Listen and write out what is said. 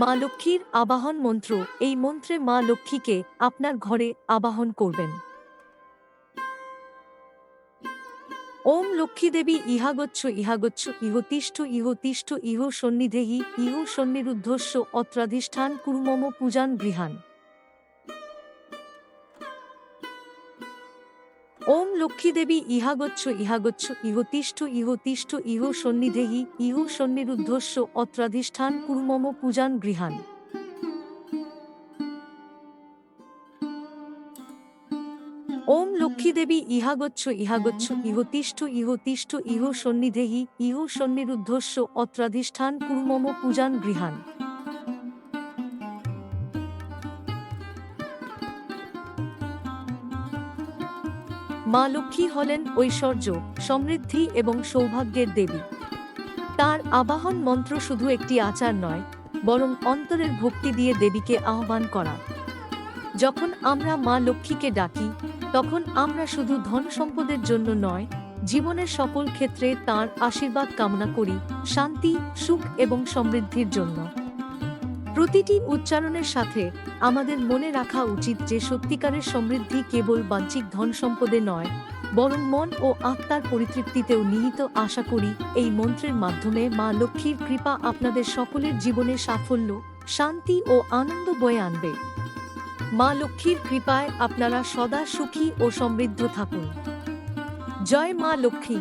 মা লক্ষ্মীর আবাহন মন্ত্র, এই মন্ত্রে মা লক্ষ্মীকে আপনার ঘরে আবাহন করবেন। ওম লক্ষ্মী দেবী ইহাগচ্ছ ইহাগচ্ছ ইহতিষ্ঠ ইহতিষ্ঠ ইহ সন্নিধেহি ইহ সন্নিরুদ্ধস্য অত্রাধিষ্ঠান কুর্মম পূজান গৃহান। ওম লক্ষ্মী দেবী ইহাগচ্ছ ইহাগচ্ছ, ইহতিষ্ঠ ইহতিষ্ঠ, ইহ সন্নিধেহি, ইহ সন্নিরুদ্ধস্য, অত্রাধিষ্ঠান কুর্মম পূজান গৃহান। ওম লক্ষ্মী দেবী ইহাগচ্ছ ইহাগচ্ছ, ইহতিষ্ঠ ইহতিষ্ঠ, ইহ সন্নিধেহি, ইহ সন্নিরুদ্ধস্য, অত্রাধিষ্ঠান কুর্মম পূজান গৃহান। মা লক্ষ্মী হলেন ঐশ্বর্য, সমৃদ্ধি এবং সৌভাগ্যের দেবী। তার আবাহন মন্ত্র শুধু একটি আচার নয়, বরং অন্তরের ভক্তি দিয়ে দেবীকে আহ্বান করা। যখন আমরা মা লক্ষ্মীকে ডাকি, তখন আমরা শুধু ধন সম্পদের জন্য নয়, জীবনের সকল ক্ষেত্রে তার আশীর্বাদ কামনা করি শান্তি, সুখ এবং সমৃদ্ধির জন্য। প্রতিটি উচ্চারণের সাথে আমাদের মনে রাখা উচিত যে সত্যিকারের সমৃদ্ধি কেবল বাহ্যিক ধন সম্পদে নয়, বরং মন ও আত্মার পরিতৃপ্তিতেও নিহিত আশা করি এই মন্ত্রের মাধ্যমে মা লক্ষ্মীর কৃপা আপনাদের সকলের জীবনে সাফল্য, শান্তি ও আনন্দ বয়ে আনবে। মা লক্ষ্মীর কৃপায় আপনারা সদা সুখী ও সমৃদ্ধ থাকুন। জয় মা লক্ষ্মী।